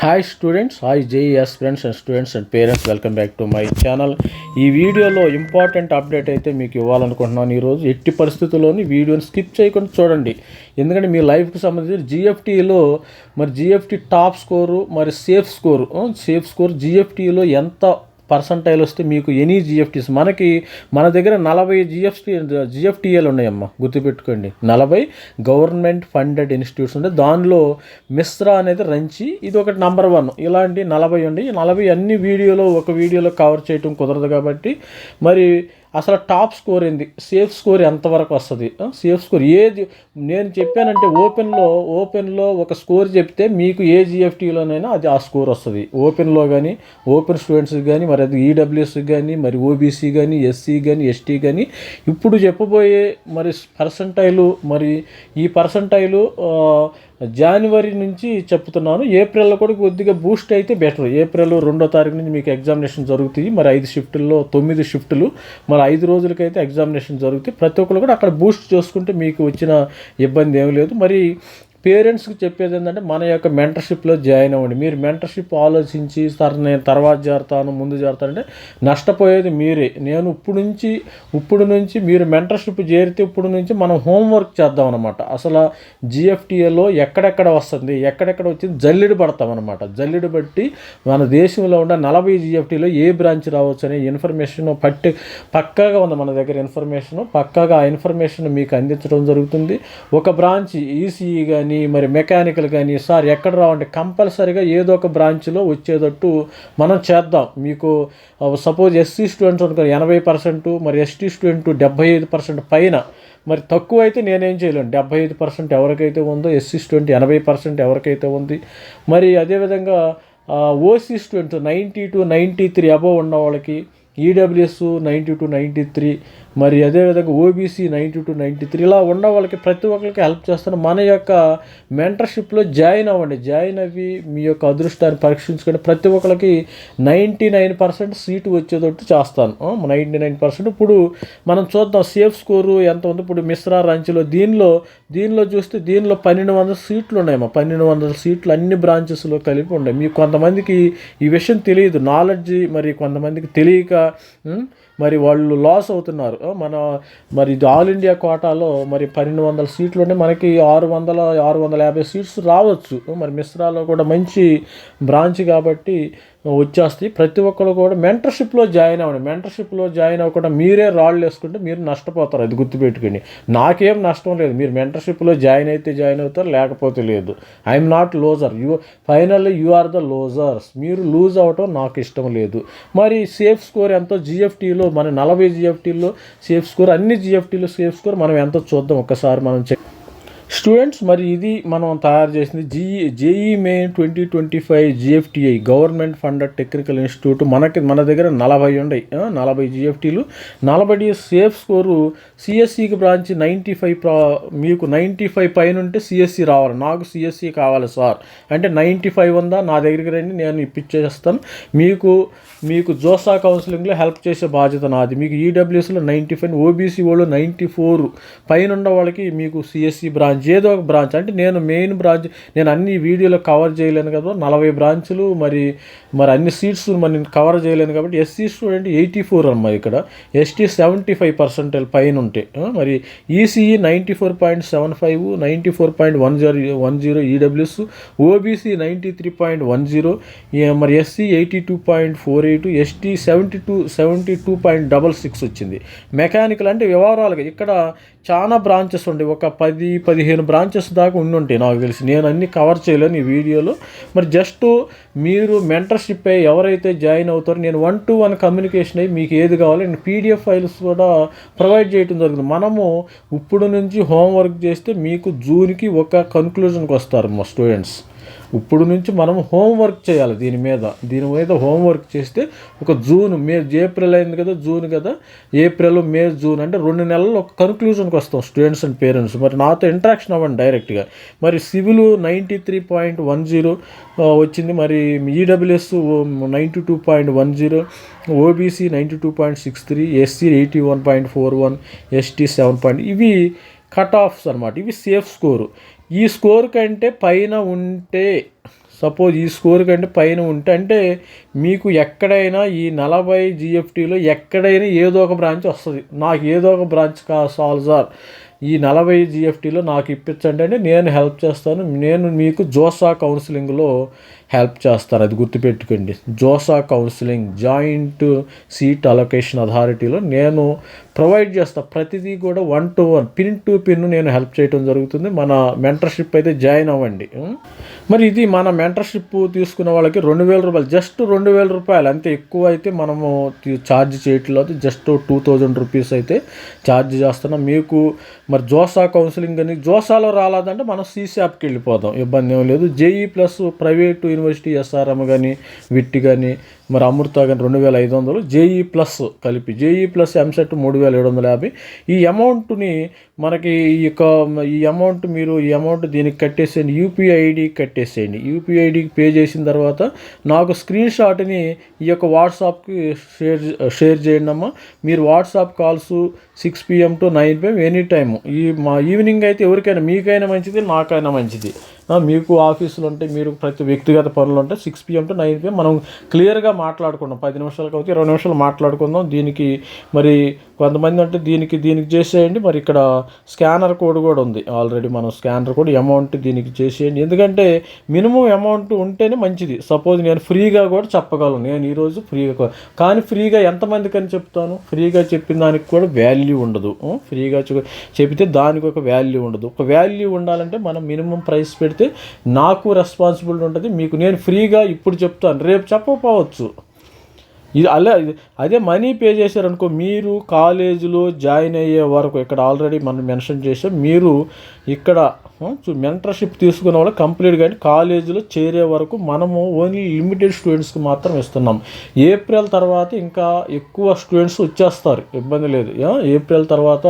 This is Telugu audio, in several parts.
Hi students hi JEE friends and students and parents welcome back to my channel ఈ వీడియోలో ఇంపార్టెంట్ అప్డేట్ అయితే మీకు ఇవ్వాలనుకుంటున్నాను. ఈరోజు ఎట్టి పరిస్థితుల్లోని వీడియోని స్కిప్ చేయకుండా చూడండి. ఎందుకంటే మీ లైఫ్కి సంబంధించి జిఎఫ్టీలో మరి జిఎఫ్టీ టాప్ స్కోరు మరి సేఫ్ స్కోరు సేఫ్ స్కోర్ జిఎఫ్టీలో ఎంత పర్సంటైల్ వస్తే మీకు ఎనీ జిఎఫ్టీస్ మనకి మన దగ్గర నలభై జిఎఫ్టీ జిఎఫ్టీఏలు ఉన్నాయమ్మా. గుర్తుపెట్టుకోండి. నలభై గవర్నమెంట్ ఫండెడ్ ఇన్స్టిట్యూట్స్ ఉంటాయి దానిలో మిశ్రా అనేది రంచి ఇది ఒకటి నంబర్ వన్ ఇలాంటి నలభై ఉండి నలభై అన్ని వీడియోలో ఒక వీడియోలో కవర్ చేయటం కుదరదు కాబట్టి మరి అసలు టాప్ స్కోర్ ఏంది? సేఫ్ స్కోర్ ఎంతవరకు వస్తుంది? సేఫ్ స్కోర్ ఏది? నేను చెప్పానంటే ఓపెన్లో ఓపెన్లో ఒక స్కోర్ చెప్తే మీకు ఏ జిఎఫ్టీలోనైనా అది ఆ స్కోర్ వస్తుంది. ఓపెన్లో కానీ ఓపెన్ స్టూడెంట్స్కి కానీ మరి అది ఈడబ్ల్యూఎస్కి కానీ మరి ఓబీసీ కానీ ఎస్సీ కానీ ఎస్టీ కానీ ఇప్పుడు చెప్పబోయే మరి పర్సంటైలు మరి ఈ పర్సంటైలు జనవరి నుంచి చెప్తున్నాను. ఏప్రిల్లో కూడా కొద్దిగా బూస్ట్ అయితే బెటర్ ఏప్రిల్ రెండో తారీఖు నుంచి మీకు ఎగ్జామినేషన్ జరుగుతాయి. మరి ఐదు షిఫ్టుల్లో తొమ్మిది షిఫ్టులు మరి ఐదు రోజులకైతే ఎగ్జామినేషన్ జరుగుతాయి. ప్రతి ఒక్కరు కూడా అక్కడ బూస్ట్ చేసుకుంటే మీకు వచ్చిన ఇబ్బంది ఏం లేదు. మరి పేరెంట్స్కి చెప్పేది ఏంటంటే మన యొక్క మెంటర్షిప్లో జాయిన్ అవ్వండి. మీరు మెంటర్షిప్ ఆలోచించి సార్ నేను తర్వాత చేరుతాను ముందు చేరతానంటే నష్టపోయేది మీరే. నేను ఇప్పుడు నుంచి ఇప్పుడు నుంచి మీరు మెంటర్షిప్ చేరితే ఇప్పుడు నుంచి మనం హోంవర్క్ చేద్దాం అనమాట అసలు జిఎఫ్టీఏలో ఎక్కడెక్కడ వస్తుంది ఎక్కడెక్కడ వచ్చింది జల్లిడి పడతాం అనమాట జల్లిడి బట్టి మన దేశంలో ఉన్న నలభై జిఎఫ్టీలో ఏ బ్రాంచ్ రావచ్చు అనే ఇన్ఫర్మేషన్ పట్టి పక్కాగా ఉంది మన దగ్గర ఇన్ఫర్మేషన్. పక్కాగా ఆ ఇన్ఫర్మేషన్ మీకు అందించడం జరుగుతుంది. ఒక బ్రాంచ్ ఈసీఈ కానీ మరి మెకానికల్ కానీ సార్ ఎక్కడ రావండి? కంపల్సరీగా ఏదో ఒక బ్రాంచ్లో వచ్చేటట్టు మనం చేద్దాం. మీకు సపోజ్ ఎస్సీ స్టూడెంట్స్ అనుకో ఎనభై పర్సెంట్ మరి ఎస్టీ స్టూడెంట్ డెబ్బై ఐదు పర్సెంట్ పైన. మరి తక్కువ అయితే నేనేం చేయలేను. డెబ్బై ఐదు పర్సెంట్ ఎవరికైతే ఉందో ఎస్సీ స్టూడెంట్ ఎనభై పర్సెంట్ ఎవరికైతే ఉంది. మరి అదేవిధంగా OC student ninety two ninety three above ఉన్న వాళ్ళకి EWS ninety two ninety three మరి అదేవిధంగా OBC ninety two ninety three ఇలా ఉన్న వాళ్ళకి ప్రతి ఒక్కరికి హెల్ప్ చేస్తాను మన యొక్క మెంటర్షిప్లో జాయిన్ అవ్వండి. జాయిన్ అవ్వి మీ యొక్క అదృష్టాన్ని పరీక్షించుకొని ప్రతి ఒక్కరికి నైంటీ నైన్ పర్సెంట్ సీటు వచ్చేటట్టు చేస్తాను. నైంటీ నైన్ పర్సెంట్ ఇప్పుడు మనం చూద్దాం సేఫ్ స్కోరు ఎంత ఉంది. ఇప్పుడు మిశ్రా రంచ్లో దీనిలో దీనిలో చూస్తే దీనిలో పన్నెండు వందల సీట్లు ఉన్నాయమ్మా పన్నెండు వందల సీట్లు అన్ని బ్రాంచెస్లో కలిపి ఉన్నాయి. మీకు కొంతమందికి ఈ విషయం తెలియదు. నాలెడ్జ్ మరి కొంతమందికి తెలియక ఉం, మరి వాళ్ళు లాస్ అవుతున్నారు. మన మరి ఆల్ ఇండియా కోటాలో మరి పన్నెండు వందల సీట్లు ఉంటే మనకి ఆరు వందల ఆరు వందల యాభై సీట్స్ రావచ్చు. మరి మిశ్రాలో కూడా మంచి బ్రాంచ్ కాబట్టి వచ్చేస్తాయి. ప్రతి ఒక్కరు కూడా మెంటర్షిప్లో జాయిన్ అవ్వండి. మెంటర్షిప్లో జాయిన్ అవ్వకుండా మీరే రాళ్ళు వేసుకుంటే మీరు నష్టపోతారు. అది గుర్తుపెట్టుకోండి. నాకేం నష్టం లేదు. మీరు మెంటర్షిప్లో జాయిన్ అయితే జాయిన్ అవుతారు లేకపోతే లేదు. I'm not loser you finally you are the losers మీరు లూజ్ అవ్వటం నాకు ఇష్టం లేదు. మరి సేఫ్ స్కోర్ ఎంతో? జిఎఫ్టీలో మన నలభై జిఎఫ్టీలో సేఫ్ స్కోర్ అన్ని జిఎఫ్టీలో సేఫ్ స్కోర్ మనం ఎంతో చూద్దాం? ఒక్కసారి మనం చెక్ స్టూడెంట్స్ మరి ఇది మనం తయారు చేసింది GE JEE Main twenty twenty five GFTI government funded technical institute. మనకి మన దగ్గర నలభై ఉన్నాయి నలభై జిఎఫ్టీలు. నలభై సేఫ్ స్కోరు సిఎస్సికి బ్రాంచ్ నైంటీ ఫైవ్ ప్రా మీకు నైంటీ ఫైవ్ పైన ఉంటే సిఎస్సి రావాలి. నాకు సిఎస్సి కావాలి సార్. అంటే నైంటీ ఫైవ్ ఉందా? నా దగ్గరికి రండి నేను ఇప్పించేస్తాను మీకు మీకు జోసా కౌన్సిలింగ్లో హెల్ప్ చేసే బాధ్యత నాది. మీకు ఈడబ్ల్యూఎస్లో నైంటీ ఫైవ్ ఓబీసీ వాళ్ళు నైంటీ ఫోర్ పైన ఉన్న వాళ్ళకి మీకు సిఎస్సి బ్రాంచ్ ఏదో ఒక బ్రాంచ్ అంటే నేను మెయిన్ బ్రాంచ్ నేను అన్ని వీడియోలో కవర్ చేయలేను కదా నలభై బ్రాంచులు మరి మరి అన్ని సీట్స్ మరి నేను కవర్ చేయలేను కాబట్టి ఎస్సీ స్టూడెంట్ ఎయిటీ ఫోర్ అమ్మా ఇక్కడ. ఎస్టీ సెవెంటీ ఫైవ్ పర్సెంటేజ్ పైన ఉంటే. మరి ECE ninety four point seven five ninety four point one zero one zero EWS OBC ninety three point one zero మరి SC eighty two point four eight ST seventy two seventy two point double six వచ్చింది. మెకానికల్ అంటే వ్యవహారాలుగా ఇక్కడ చాలా బ్రాంచెస్ ఉండే. ఒక పది పదిహేను బ్రాంచెస్ దాకా ఉండి ఉంటాయి నాకు తెలిసి. నేను అన్ని కవర్ చేయలేను ఈ వీడియోలో. మరి జస్ట్ మీరు మెంటర్షిప్ అయ్యి ఎవరైతే జాయిన్ అవుతారో నేను వన్ టు వన్ కమ్యూనికేషన్ అయ్యి మీకు ఏది కావాలో నేను పీడిఎఫ్ ఫైల్స్ కూడా ప్రొవైడ్ చేయడం జరుగుతుంది. మనము ఇప్పుడు నుంచి హోంవర్క్ చేస్తే మీకు జూన్కి ఒక కన్క్లూజన్కి వస్తారు మా స్టూడెంట్స్ ఇప్పుడు నుంచి మనం హోంవర్క్ చేయాలి దీని మీద. దీని మీద హోంవర్క్ చేస్తే ఒక జూన్ మే ఏప్రిల్ అయింది కదా జూన్ కదా. ఏప్రిల్ మే జూన్ అంటే రెండు నెలలు ఒక కన్క్లూజన్కి వస్తాం స్టూడెంట్స్ అండ్ పేరెంట్స్ మరి నాతో ఇంటరాక్షన్ అవ్వండి డైరెక్ట్గా మరి civil ninety three point one zero వచ్చింది. మరి EWS ninety two point one zero OBC ninety two point six three SC eighty one point four one ST seven point ఇవి కట్ ఆఫ్స్ అనమాట ఇవి సేఫ్ స్కోరు ఈ స్కోర్ కంటే పైన ఉంటే సపోజ్ ఈ స్కోర్ కంటే పైన ఉంటే అంటే మీకు ఎక్కడైనా ఈ నలభై జిఎఫ్టీలో ఎక్కడైనా ఏదో ఒక బ్రాంచ్ వస్తుంది. నాకు ఏదో ఒక బ్రాంచ్ కా సాల్ సార్ ఈ నలభై జిఎఫ్టీలో నాకు ఇప్పించండి అంటే నేను హెల్ప్ చేస్తాను. నేను మీకు జోసా కౌన్సిలింగ్లో హెల్ప్ చేస్తారు. అది గుర్తుపెట్టుకోండి. JoSAA counselling joint seat allocation అథారిటీలో నేను ప్రొవైడ్ చేస్తాను ప్రతిదీ కూడా one to one. Pin to pin నేను హెల్ప్ చేయడం జరుగుతుంది. మన మెంటర్షిప్ అయితే జాయిన్ అవ్వండి. మరి ఇది మన మెంటర్షిప్ తీసుకున్న వాళ్ళకి రెండు వేల రూపాయలు. జస్ట్ రెండు వేల రూపాయలు. అంతే ఎక్కువ అయితే మనము ఛార్జ్ చేయట్లేదు. జస్ట్ టూ థౌజండ్ రూపీస్ అయితే ఛార్జ్ చేస్తున్నాం. మీకు మరి జోసా కౌన్సిలింగ్ అని జోసాలో రాలేదంటే మనం సీసాప్కి వెళ్ళిపోదాం. ఇబ్బంది ఏం లేదు. JEE plus private university SRM కానీ విట్టి కానీ మరి అమృత కానీ రెండు వేల ఐదు వందలు జేఈ ప్లస్ కలిపి జేఈ ప్లస్ ఎంసెట్ మూడు వేల ఏడు వందల యాభై. ఈ అమౌంట్ని మనకి ఈ యొక్క ఈ అమౌంట్ మీరు ఈ అమౌంట్ దీనికి కట్టేసేయండి యూపీఐ ఐడి కట్టేసేయండి. యూపీఐ ఐడికి పే చేసిన తర్వాత నాకు స్క్రీన్ షాట్ని ఈ యొక్క వాట్సాప్కి షేర్ షేర్ చేయండి అమ్మా. మీరు WhatsApp calls six PM to nine PM any time. ఈ మా ఈవినింగ్ అయితే ఎవరికైనా మీకైనా మంచిది నాకైనా మంచిది. మీకు ఆఫీసులు ఉంటే మీరు ప్రతి వ్యక్తిగత పనులు ఉంటే six PM to nine PM మనం క్లియర్గా మాట్లాడుకుందాం. పది నిమిషాలకి అయితే ఇరవై నిమిషాలు మాట్లాడుకుందాం. దీనికి మరి కొంతమంది అంటే దీనికి దీనికి చేసేయండి. మరి ఇక్కడ స్కానర్ కోడ్ కూడా ఉంది. ఆల్రెడీ మనం స్కానర్ కోడ్ అమౌంట్ దీనికి చేసేయండి. ఎందుకంటే మినిమం అమౌంట్ ఉంటేనే మంచిది. సపోజ్ నేను ఫ్రీగా కూడా చెప్పగలను. నేను ఈరోజు ఫ్రీగా కానీ ఫ్రీగా ఎంతమందికి అని చెప్తాను? ఫ్రీగా చెప్పిన దానికి కూడా వాల్యూ ఉండదు. ఫ్రీగా చెబితే దానికి ఒక వాల్యూ ఉండదు. ఒక వాల్యూ ఉండాలంటే మనం మినిమం ప్రైస్ పెడితే నాకు రెస్పాన్సిబిలిటీ ఉంటుంది. మీకు నేను ఫ్రీగా ఇప్పుడు చెప్తాను. రేపు చెప్పకపోవచ్చు. ఇది అలా అదే మనీ పే చేశారనుకో మీరు కాలేజీలో జాయిన్ అయ్యే వరకు ఇక్కడ ఆల్రెడీ మనం మెన్షన్ చేసాం మీరు ఇక్కడ మెంటర్షిప్ తీసుకున్న వాళ్ళు కంప్లీట్ కానీ కాలేజీలో చేరే వరకు మనము ఓన్లీ లిమిటెడ్ స్టూడెంట్స్కి మాత్రం ఇస్తున్నాం. ఏప్రిల్ తర్వాత ఇంకా ఎక్కువ స్టూడెంట్స్ వచ్చేస్తారు ఇబ్బంది లేదు. ఏప్రిల్ తర్వాత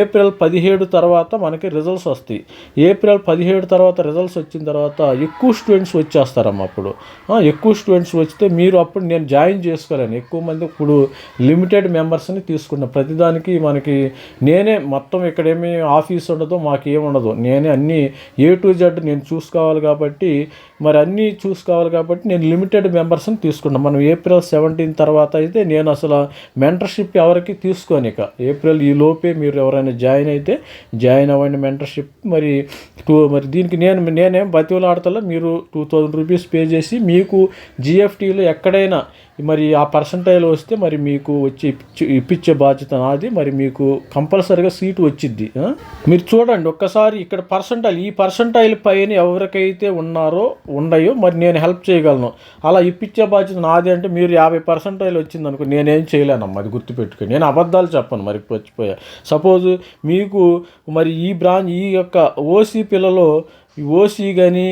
ఏప్రిల్ పదిహేడు తర్వాత మనకి రిజల్ట్స్ వస్తాయి. ఏప్రిల్ పదిహేడు తర్వాత రిజల్ట్స్ వచ్చిన తర్వాత ఎక్కువ స్టూడెంట్స్ వచ్చేస్తారమ్మ అప్పుడు. ఎక్కువ స్టూడెంట్స్ వస్తే మీరు అప్పుడు నేను జాయిన్ తీసుకోలేను ఎక్కువ మంది ఇప్పుడు లిమిటెడ్ మెంబర్స్ని తీసుకున్నా ప్రతిదానికి మనకి నేనే మొత్తం ఇక్కడేమి ఆఫీస్ ఉండదు మాకు ఉండదు. నేనే అన్నీ ఏ టు జెడ్ నేను చూసుకోవాలి కాబట్టి మరి అన్నీ చూసుకోవాలి కాబట్టి నేను లిమిటెడ్ మెంబర్స్ని తీసుకున్నాను మనం ఏప్రిల్ సెవెంటీన్ తర్వాత అయితే నేను అసలు మెంటర్షిప్ ఎవరికి తీసుకోను ఇక. ఏప్రిల్ ఈ లోపే మీరు ఎవరైనా జాయిన్ అయితే జాయిన్ అవ్వండి మెంటర్షిప్ మరి టూ మరి దీనికి నేను నేనేం బతివలాడతలో మీరు టూ థౌజండ్ రూపీస్ పే చేసి మీకు జిఎఫ్టీలో ఎక్కడైనా మరి ఆ పర్సంటైల్ వస్తే మరి మీకు వచ్చి ఇప్పించే బాధ్యత నాది. మరి మీకు కంపల్సరీగా సీటు వచ్చిద్ది. మీరు చూడండి ఒక్కసారి ఇక్కడ పర్సంటైల్ ఈ పర్సంటైల్ పైన ఎవరికైతే ఉన్నారో ఉండయో మరి నేను హెల్ప్ చేయగలను. అలా ఇప్పించే బాధ్యత నాది అంటే మీరు యాభై పర్సంటైల్ వచ్చింది అనుకో నేనేం చేయలేనమ్మా అది గుర్తుపెట్టుకుని నేను అబద్ధాలు చెప్పను మరి వచ్చిపోయా సపోజ్ మీకు మరి ఈ బ్రాంచ్ ఈ యొక్క ఓసీ పిల్లలో ఓసీ కానీ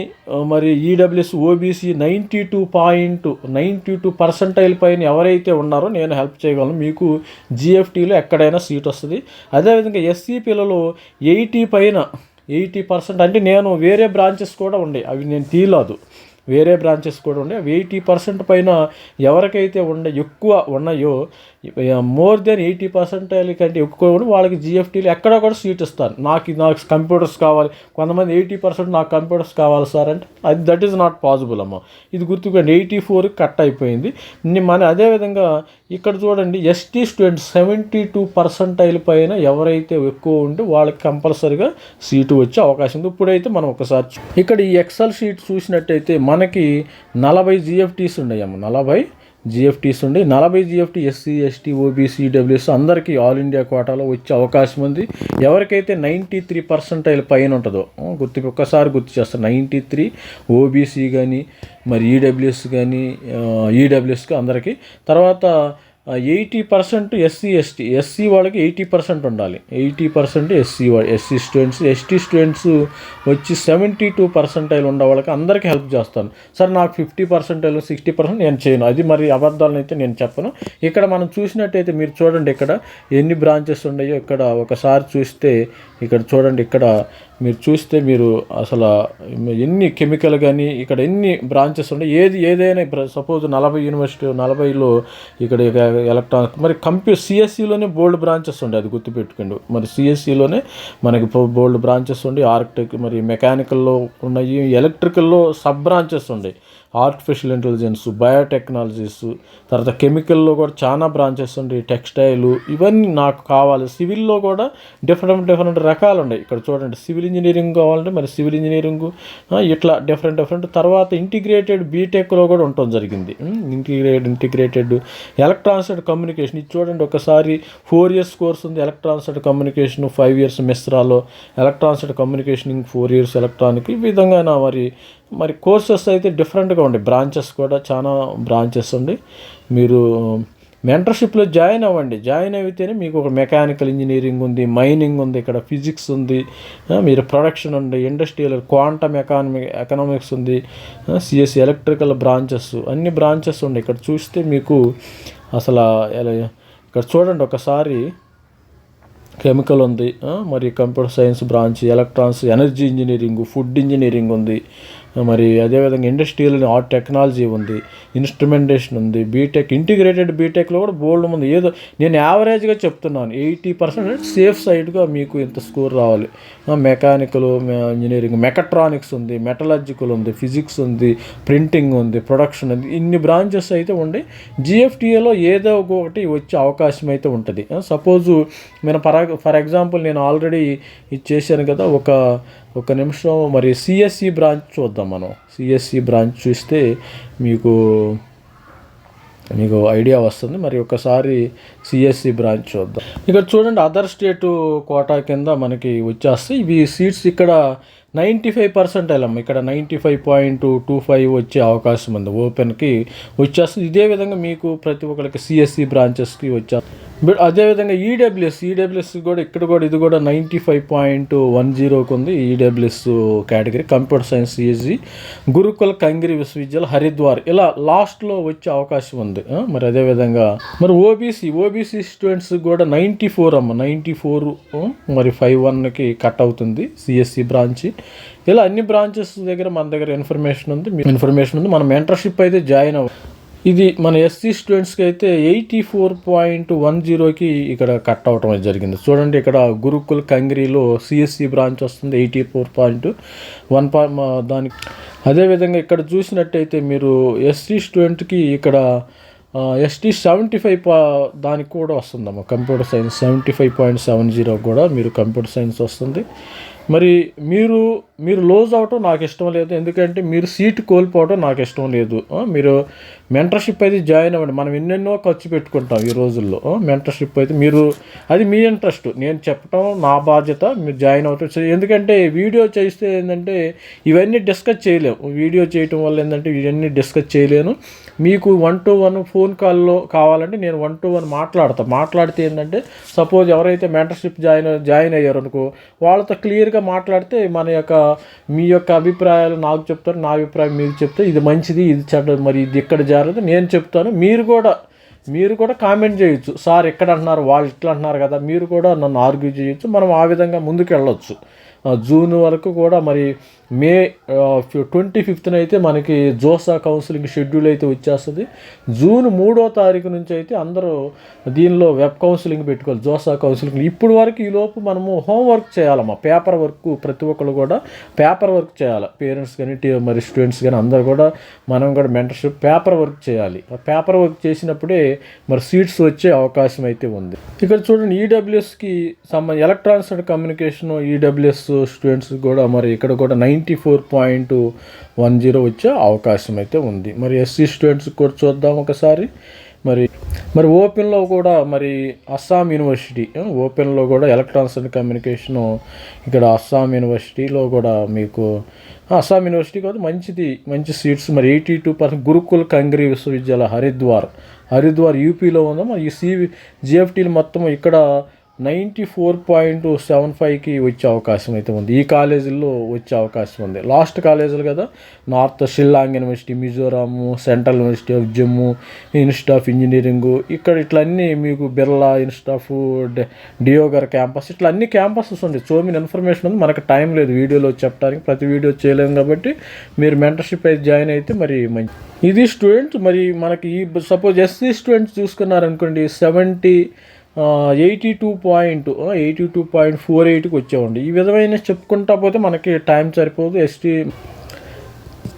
మరి EWS OBC ninety two point ninety two percentile పైన ఎవరైతే ఉన్నారో నేను హెల్ప్ చేయగలను. మీకు జిఎఫ్టీలో ఎక్కడైనా సీట్ వస్తుంది. అదేవిధంగా ఎస్సీ పిల్లలు ఎయిటీ పైన ఎయిటీ పర్సెంట్ అంటే నేను వేరే బ్రాంచెస్ కూడా ఉన్నాయి అవి నేను తీయలేదు. వేరే బ్రాంచెస్ కూడా ఉన్నాయి అవి ఎయిటీ పర్సెంట్ పైన ఎవరికైతే ఉండ ఎక్కువ ఉన్నాయో మోర్ దెన్ ఎయిటీ పర్సెంటైల్ కంటే ఎక్కువ కూడా వాళ్ళకి జిఎఫ్టీలు ఎక్కడ కూడా సీట్ ఇస్తారు. నాకు నాకు కంప్యూటర్స్ కావాలి. కొంతమంది ఎయిటీ పర్సెంట్ నాకు కంప్యూటర్స్ కావాలి సార్ అంటే అది దట్ ఈస్ నాట్ పాసిబుల్ అమ్మ. ఇది గుర్తుకోండి ఎయిటీ ఫోర్ కట్ అయిపోయింది. మన అదేవిధంగా ఇక్కడ చూడండి ST students seventy two percentile పైన ఎవరైతే ఎక్కువ ఉంటే వాళ్ళకి కంపల్సరిగా సీటు వచ్చే అవకాశం ఉంది. ఇప్పుడైతే మనం ఒకసారి ఇక్కడ ఈ ఎక్సెల్ షీట్ చూసినట్టయితే మనకి నలభై జిఎఫ్టీస్ ఉన్నాయమ్మ. నలభై జిఎఫ్టీస్ ఉండి. నలభై GFT SC ST OBC WS అందరికీ ఆల్ ఇండియా కోటాలో వచ్చే అవకాశం ఉంది. ఎవరికైతే నైంటీ త్రీ పర్సెంటైల్ పైన ఉంటుందో గుర్తు ఒక్కసారి గుర్తు చేస్తాను నైంటీ త్రీ ఓబీసీ కానీ మరి ఈడబ్ల్యూఎస్ కానీ ఈడబ్ల్యూఎస్కి అందరికీ. తర్వాత eighty percent SC ST. SC వాళ్ళకి ఎయిటీ పర్సెంట్ ఉండాలి. Eighty percent SC SC students ST students వచ్చి సెవెంటీ టూ పర్సెంటైల్ ఉండే వాళ్ళకి అందరికీ హెల్ప్ చేస్తాను. సార్ నాకు ఫిఫ్టీ పర్సెంటైల్ సిక్స్టీ పర్సెంట్ నేను చేయను. అది మరి అబద్ధాలను అయితే నేను చెప్పను. ఇక్కడ మనం చూసినట్టయితే మీరు చూడండి ఇక్కడ ఎన్ని బ్రాంచెస్ ఉన్నాయో. ఇక్కడ ఒకసారి చూస్తే ఇక్కడ చూడండి ఇక్కడ మీరు చూస్తే మీరు అసలు ఎన్ని కెమికల్ కానీ ఇక్కడ ఎన్ని బ్రాంచెస్ ఉన్నాయి ఏది ఏదైనా సపోజ్ నలభై యూనివర్సిటీ నలభైలో ఇక్కడ ఎలక్ట్రానిక్ మరి కంప్యూ సిఎస్సిలోనే బోల్డ్ బ్రాంచెస్ ఉండే అది గుర్తుపెట్టుకోండి. మరి సిఎస్సిలోనే మనకి బోల్డ్ బ్రాంచెస్ ఉండి ఆర్కిటెక్ మరి మెకానికల్లో ఉన్నాయి ఎలక్ట్రికల్లో సబ్ బ్రాంచెస్ ఉన్నాయి ఆర్టిఫిషియల్ ఇంటెలిజెన్స్ బయోటెక్నాలజీస్ తర్వాత కెమికల్లో కూడా చాలా బ్రాంచెస్ ఉన్నాయి టెక్స్టైల్ ఇవన్నీ నాకు కావాలి. సివిల్లో కూడా డిఫరెంట్ డిఫరెంట్ రకాలు ఉన్నాయి ఇక్కడ చూడండి సివిల్ ఇంజనీరింగ్ కావాలంటే మరి సివిల్ ఇంజనీరింగ్ ఇట్లా డిఫరెంట్ డిఫరెంట్ తర్వాత ఇంటిగ్రేటెడ్ బీటెక్లో కూడా ఉండటం జరిగింది. Integrated integrated electronics and communication ఇది చూడండి ఒకసారి ఫోర్ ఇయర్స్ కోర్స్ ఉంది electronics and communication five years మిస్రాలో electronics and communication four years electronic ఈ విధంగా నా మరి మరి కోర్సెస్ అయితే డిఫరెంట్గా ఉండే. బ్రాంచెస్ కూడా చాలా బ్రాంచెస్ ఉండి. మీరు మెంటర్షిప్లో జాయిన్ అవ్వండి. జాయిన్ అయితేనే మీకు ఒక మెకానికల్ ఇంజనీరింగ్ ఉంది మైనింగ్ ఉంది ఇక్కడ ఫిజిక్స్ ఉంది మీరు ప్రొడక్షన్ ఉంది ఇండస్ట్రియల్ క్వాంటమ్ ఎకానమిక్ ఎకనామిక్స్ ఉంది సిఎస్సి ఎలక్ట్రికల్ బ్రాంచెస్ అన్ని బ్రాంచెస్ ఉన్నాయి ఇక్కడ చూస్తే మీకు అసలు ఎలా- ఇక్కడ చూడండి ఒకసారి. కెమికల్ ఉంది మరి computer science branch electronics energy engineering food engineering ఉంది మరి అదేవిధంగా ఇండస్ట్రియల్ ఆర్ట్ టెక్నాలజీ ఉంది ఇన్స్ట్రుమెంటేషన్ ఉంది బీటెక్ ఇంటిగ్రేటెడ్ బీటెక్లో కూడా బోల్డ్ ఉంది ఏదో నేను యావరేజ్గా చెప్తున్నాను ఎయిటీ పర్సెంట్ సేఫ్ సైడ్గా మీకు ఇంత స్కోర్ రావాలి. మెకానికల్ ఇంజనీరింగ్ మెకట్రానిక్స్ ఉంది మెటలాజికల్ ఉంది ఫిజిక్స్ ఉంది ప్రింటింగ్ ఉంది ప్రొడక్షన్ ఉంది ఇన్ని బ్రాంచెస్ అయితే ఉండి జిఎఫ్టీఏలో ఏదో ఒకటి వచ్చే అవకాశం అయితే ఉంటుంది. సపోజు నేను ఫర్ ఫర్ ఎగ్జాంపుల్ నేను ఆల్రెడీ ఇది చేశాను కదా ఒక ఒక నిమిషం మరి సిఎస్సి బ్రాంచ్ చూద్దాం మనం. సిఎస్సి బ్రాంచ్ చూస్తే మీకు మీకు ఐడియా వస్తుంది. మరి ఒకసారి సిఎస్సి బ్రాంచ్ చూద్దాం. ఇక్కడ చూడండి అదర్ స్టేట్ కోటా కింద మనకి వచ్చేస్తాయి. ఇవి సీట్స్ ఇక్కడ నైంటీ ఫైవ్ పర్సెంట్ వెళ్ళాము ఇక్కడ ninety five point two five వచ్చే అవకాశం ఉంది. ఓపెన్కి వచ్చేస్తుంది. ఇదే విధంగా మీకు ప్రతి ఒక్కరికి సిఎస్సి బ్రాంచెస్కి వచ్చేస్తుంది బట్ అదేవిధంగా ఈడబ్ల్యూఎస్ ఈడబ్ల్యూఎస్ కూడా ఇక్కడ కూడా ఇది కూడా నైంటీ ఫైవ్ పాయింట్ వన్ జీరోకి ఉంది ఈడబ్ల్యూఎస్ కేటగిరీ కంప్యూటర్ సైన్స్ ఈజీ గురుకుల కంగిరి విశ్వవిద్యాలయం హరిద్వార్ ఇలా లాస్ట్లో వచ్చే అవకాశం ఉంది. మరి అదేవిధంగా మరి ఓబీసీ ఓబీసీ స్టూడెంట్స్ కూడా నైంటీ ఫోర్ అమ్మ నైంటీ ఫోర్ మరి ఫైవ్ వన్కి కట్ అవుతుంది సిఎస్సి బ్రాంచ్ ఇలా అన్ని బ్రాంచెస్ దగ్గర మన దగ్గర ఇన్ఫర్మేషన్ ఉంది ఇన్ఫర్మేషన్ ఉంది. మనం మెంటర్షిప్ అయితే జాయిన్ అవ్వాలి ఇది మన ఎస్సీ స్టూడెంట్స్కి అయితే ఎయిటీ ఫోర్ పాయింట్ వన్ జీరోకి ఇక్కడ కట్ అవటం జరిగింది. చూడండి ఇక్కడ గురుకుల్ కంగ్రీలో సిఎస్సి బ్రాంచ్ వస్తుంది ఎయిటీ ఫోర్ పాయింట్ వన్ పా దానికి. అదేవిధంగా ఇక్కడ చూసినట్టయితే మీరు ఎస్సీ స్టూడెంట్కి ఇక్కడ ఎస్టీ సెవెంటీ ఫైవ్ పా దానికి కూడా వస్తుందమ్మా. Computer science seventy five point seven zero కూడా మీరు కంప్యూటర్ సైన్స్ వస్తుంది. మరి మీరు మీరు లోజ్ అవటం నాకు ఇష్టం లేదు. ఎందుకంటే మీరు సీట్ కోల్పోవటం నాకు ఇష్టం లేదు. మీరు మెంటర్షిప్ అయితే జాయిన్ అవ్వండి. మనం ఎన్నెన్నో ఖర్చు పెట్టుకుంటాం ఈ రోజుల్లో. మెంటర్షిప్ అయితే మీరు అది మీ ఇంట్రెస్ట్ నేను చెప్పటం నా బాధ్యత మీరు జాయిన్ అవుతాం ఎందుకంటే వీడియో చేస్తే ఏంటంటే ఇవన్నీ డిస్కస్ చేయలేము వీడియో చేయటం వల్ల ఏంటంటే ఇవన్నీ డిస్కస్ చేయలేను. మీకు వన్ టు వన్ ఫోన్ కాల్లో కావాలంటే నేను వన్ టు వన్ మాట్లాడతాను మాట్లాడితే ఏంటంటే సపోజ్ ఎవరైతే మెంటర్షిప్ జాయిన్ జాయిన్ అయ్యారు అనుకో వాళ్ళతో క్లియర్గా మాట్లాడితే మన యొక్క మీ యొక్క అభిప్రాయాలు నాకు చెప్తారు నా అభిప్రాయం మీకు చెప్తే ఇది మంచిది ఇది చెడ్డది. మరి ఇది ఇక్కడ జాగ్రత్త. నేను చెప్తాను మీరు కూడా మీరు కూడా కామెంట్ చేయొచ్చు. సార్ ఎక్కడ అంటున్నారు వాళ్ళు ఇట్లా అంటున్నారు కదా. మీరు కూడా నన్ను ఆర్గ్యూ చేయొచ్చు. మనం ఆ విధంగా ముందుకు వెళ్ళొచ్చు జూన్ వరకు కూడా మరి మే ట్వంటీ ఫిఫ్త్న అయితే మనకి జోసా కౌన్సిలింగ్ షెడ్యూల్ అయితే వచ్చేస్తుంది. జూన్ మూడో తారీఖు నుంచి అయితే అందరూ దీనిలో వెబ్ కౌన్సిలింగ్ పెట్టుకోవాలి జోసా కౌన్సిలింగ్. ఇప్పుడు వరకు ఈ లోపు మనము హోంవర్క్ చేయాలమ్మా పేపర్ వర్క్ ప్రతి ఒక్కరు కూడా పేపర్ వర్క్ చేయాలి. పేరెంట్స్ కానీ మరి స్టూడెంట్స్ కానీ అందరు కూడా మనం కూడా మెంటర్షిప్ పేపర్ వర్క్ చేయాలి. పేపర్ వర్క్ చేసినప్పుడే మరి సీట్స్ వచ్చే అవకాశం అయితే ఉంది. ఇక్కడ చూడండి ఈడబ్ల్యూఎస్కి సంబంధించి electronics and communication EWS students కూడా మరి ఇక్కడ కూడా nine ninety four point one zero వచ్చే అవకాశం అయితే ఉంది. మరి ఎస్సీ స్టూడెంట్స్ కూడా చూద్దాం ఒకసారి. మరి మరి ఓపెన్లో కూడా మరి అస్సాం యూనివర్సిటీ ఓపెన్లో కూడా ఎలక్ట్రానిక్స్ అండ్ కమ్యూనికేషను ఇక్కడ అస్సాం యూనివర్సిటీలో కూడా మీకు అస్సాం యూనివర్సిటీ కూడా మంచిది మంచి సీట్స్. మరి eighty two percent Gurukul Kangri Vishwavidyalaya Haridwar Haridwar యూపీలో ఉందో? మరి ఈ సి జిఎఫ్టీలు మొత్తం ఇక్కడ నైంటీ ఫోర్ పాయింట్ సెవెన్ ఫైవ్కి వచ్చే అవకాశం అయితే ఉంది. ఈ కాలేజీల్లో వచ్చే అవకాశం ఉంది. లాస్ట్ కాలేజీలు కదా north Shillong university Mizoram central university of Jammu institute of engineering ఇక్కడ ఇట్లా అన్నీ మీకు Birla institute of Deoghar campus ఇట్లా అన్ని క్యాంపసెస్ ఉంది సో మీన్ ఇన్ఫర్మేషన్ ఉంది మనకు టైం లేదు వీడియోలో చెప్పడానికి ప్రతి వీడియో చేయలేము కాబట్టి మీరు మెంటర్షిప్ అయితే జాయిన్ అయితే మరి మంచి ఇది స్టూడెంట్స్ మరి మనకి ఈ suppose SC students చూసుకున్నారనుకోండి seventy eighty two point eighty two point four ఎయిట్కి వచ్చేవండి ఈ విధమైన చెప్పుకుంటా పోతే మనకి టైం సరిపోదు. ఎస్టీ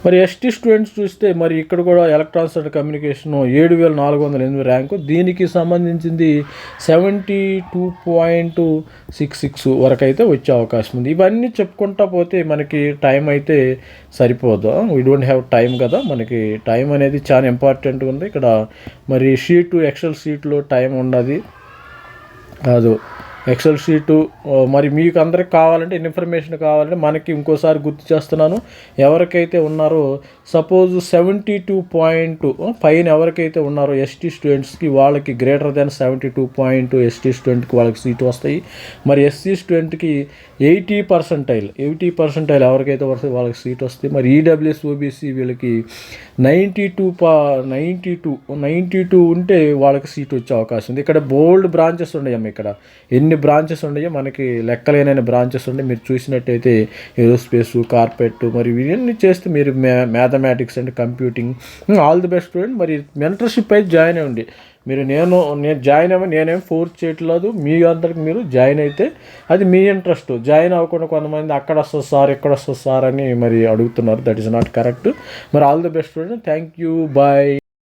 మరి ఎస్టీ స్టూడెంట్స్ చూస్తే మరి ఇక్కడ కూడా ఎలక్ట్రానిక్స్ అండ్ కమ్యూనికేషన్ ఏడు వేల నాలుగు వందల ఎనిమిది ర్యాంకు దీనికి సంబంధించింది seventy two point six six వరకు అయితే వచ్చే అవకాశం ఉంది. ఇవన్నీ చెప్పుకుంటా పోతే మనకి టైం అయితే సరిపోదు. వీ డోంట్ హ్యావ్ టైం కదా. మనకి టైం అనేది చాలా ఇంపార్టెంట్ ఉంది. ఇక్కడ మరి షీటు ఎక్సెల్ షీట్లో టైం ఉండదు. కాదు. ఎక్సెల్ షీటు మరి మీకు అందరికి కావాలంటే ఇన్ఫర్మేషన్ కావాలంటే మనకి ఇంకోసారి గుర్తు చేస్తున్నాను. ఎవరికైతే ఉన్నారో సపోజ్ సెవెంటీ టూ పాయింట్ పైన ఎవరికైతే ఉన్నారో ఎస్టీ స్టూడెంట్స్కి వాళ్ళకి greater than seventy two point ST స్టూడెంట్కి వాళ్ళకి సీటు వస్తాయి. మరి ఎస్సీ స్టూడెంట్కి ఎయిటీ పర్సెంటైల్ ఎయిటీ పర్సెంటైల్ ఎవరికైతే వస్తే వాళ్ళకి సీట్ వస్తే మరి ఈడబ్ల్యూఎస్ ఓబీసీ వీళ్ళకి నైంటీ టూ పా నైంటీ టూ నైంటీ టూ ఉంటే వాళ్ళకి సీట్ వచ్చే అవకాశం ఉంది. ఇక్కడ బోల్డ్ బ్రాంచెస్ ఉన్నాయమ్మ ఇక్కడ. ఎన్ని బ్రాంచెస్ ఉన్నాయో మనకి లెక్కలేనైన బ్రాంచెస్ ఉన్నాయి మీరు చూసినట్టయితే ఏరోస్పేస్ కార్పెట్ మరి ఇవన్నీ చేస్తే మీరు మ్యా mathematics and computing all the best student. మరి మెంటర్షిప్ అయితే జాయిన్ అవ్వండి మీరు నేను నేను జాయిన్ అవ్వ నేనేం ఫోర్స్ చేయట్లేదు. మీ అందరికి మీరు జాయిన్ అయితే అది మీ ఇంట్రెస్ట్. జాయిన్ అవ్వకుండా కొంతమంది అక్కడ వస్తుంది సార్ ఇక్కడ వస్తుంది సార్ అని మరి అడుగుతున్నారు. దట్ ఈస్ నాట్ కరెక్ట్ మరి all the best student thank you bye